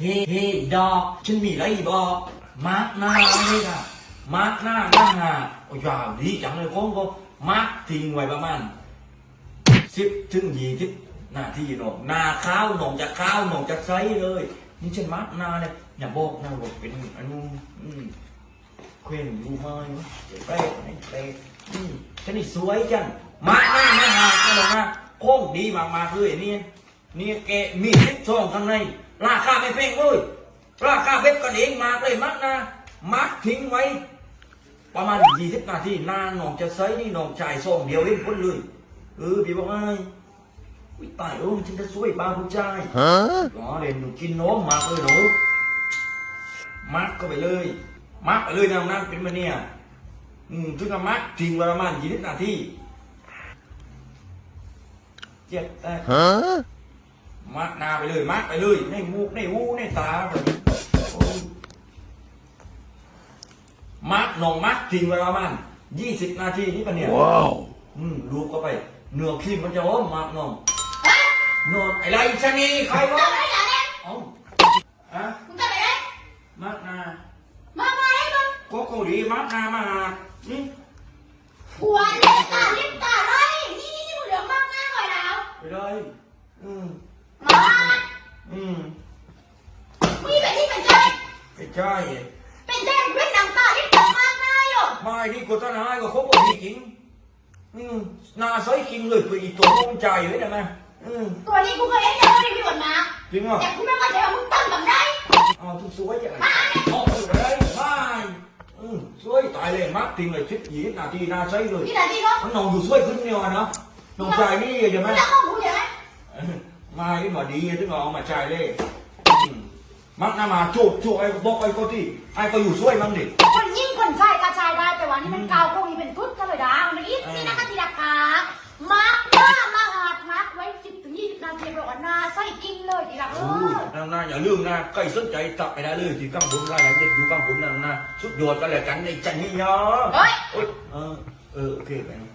เฮ้เฮ้ดอกฉันมีอะไรบอกมาร์กหน้าเลยค่ะมาร์กหน้าหน้าหาโอ้ยาวดีจังเลยโค้งก็มาร์กทิ้งไว้ประมาณสิบถึงยี่สิบนาที่หนองหน้าข้าวหนองจะข้าวหนองจะใสเลยนี่ฉันมาร์กหน้าเลยอย่าบอกนะบอกเป็นอันนู้นเคว้นดูไหมเดี๋ยวไปไหนไปอืมฉันนี่สวยจังมาร์กหน้าหน้าหาก็ลงนะโค้งดีมากๆเลยนี่นี่แกมีสิบซองข้างใน ราคาไม่แพงเลยราคาเว็บกันเองมากเลยมักนะมักทิ้งไว้ ประมาณยี่สิบนาทีน้าหนองจะใช้นี่หนองจ่ายซองเดียวเองพ้นเลยเออพี่บอกไงวิตายเออฉันจะช่วยบ้าผู้ชายอ๋อเด่นหนูกินน้มมากเลยหนูมักก็ไปเลยมักไปเลยนะนั่นเป็นมาเนี่ยอืมถึงกับมักทิ้งไว้ประมาณยี่สิบนาทีเจ็บแต่ มัดหนาไปเลย มัดไปเลยในมูกในหูในตาแบบนี้โอ้ยมัดหนองมัดทิ้งไว้ประมาณยี่สิบนาทีนี่ปะเนี่ย Wow. อืมดูเข้าไปเนื้อครีมมันจะหอมมากน้องนอนอะไรชะนีใครวะเอ้าอะมัดหนาโกโก้ดีมัดหนามาหานี่ไปเลยอืม อืมไม่ใช่ไม่นี่กูต้นไม้ก็คบกับพี่กิงอืมหนาใสกิงเลยคืออีตัวงงใจเลยนะแม่อืมตัวนี้กูเคยเห็นแต่ไม่ได้พี่หวนมาจริงเหรอแต่กูไม่เข้าใจว่ามึงตั้งแบบไหนเอาทุกสวยจังเลยเอาไปเลยไม่อืมสวยตายเลยมัดทิ้งเลยชิดยี่นาทีนาใช้เลยพี่นาทีก็มันนองอยู่สวยขึ้นเนี่ยเนาะนองใจนี่ใช่ไหมมึงจะเข้าหูใช่ไหม มาที่หมอดีที่เราเอามาใช้เลยอืมมักน้ามาโจกโจกไอ้บอกไอ้ก็ที่ไอ้ก็อยู่สวยมั้งดิคนยิ่งคนชายกระชายได้แต่วันนี้มันเกาพวกนี้เป็นทุดกันเลยดาวนะอีนี่นะคะทีละขามาร์กหน้ามาหาดมาร์กไว้สิบถึงยี่สิบนาทีบอกว่าหน้าไส้กินเลยทีละเอโอ้ยอน้าอย่าลืมนะใครสนใจตักไปได้เลยที่กังบุญรายละเอียดอยู่กังบุญนะนะสุดยอดกันเลยกันในใจนี่เนาะเฮ้ย โอ้ยเออเออโอเคไปนะ